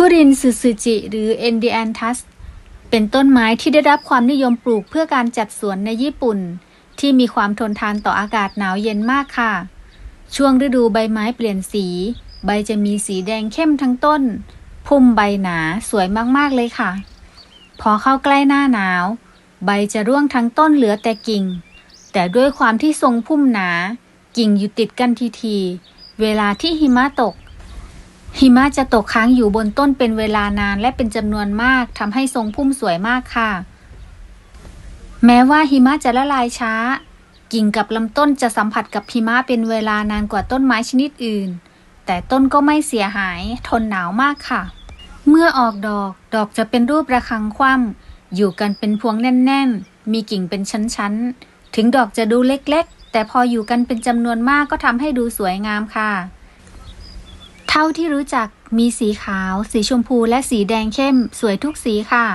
ฟูรินซูซูจิหรือเอนดิแอนทัสเป็นต้นไม้ที่ได้รับความนิยมปลูกเพื่อการจัดสวนในญี่ปุ่น ที่มีความทนทานต่ออากาศหนาวเย็นมากค่ะ ช่วงฤดูใบไม้เปลี่ยนสี ใบจะมีสีแดงเข้มทั้งต้น พุ่มใบหนาสวยมากๆเลยค่ะ พอเข้าใกล้หน้าหนาว ใบจะร่วงทั้งต้นเหลือแต่กิ่ง แต่ด้วยความที่ทรงพุ่มหนา กิ่งอยู่ติดกันทีๆเวลาที่หิมะตก หิมะจะตกค้างอยู่บนต้นเป็นเวลานานและเป็นจำนวนมากทำให้ทรงพุ่มสวยมากค่ะ แม้ว่าหิมะจะละลายช้า กิ่งกับลำต้นจะสัมผัสกับหิมะเป็นเวลานานกว่าต้นไม้ชนิดอื่น แต่ต้นก็ไม่เสียหาย ทนหนาวมากค่ะ เมื่อออกดอก ดอกจะเป็นรูประฆังคว่ำอยู่กันเป็นพวงแน่น ๆ มีกิ่งเป็นชั้น ๆ ถึงดอกจะดูเล็ก ๆ แต่พออยู่กันเป็นจำนวนมากก็ทำให้ดูสวยงามค่ะ เท่าที่รู้จักมีสีขาว สีชมพูและสีแดงเข้ม สวยทุกสีค่ะ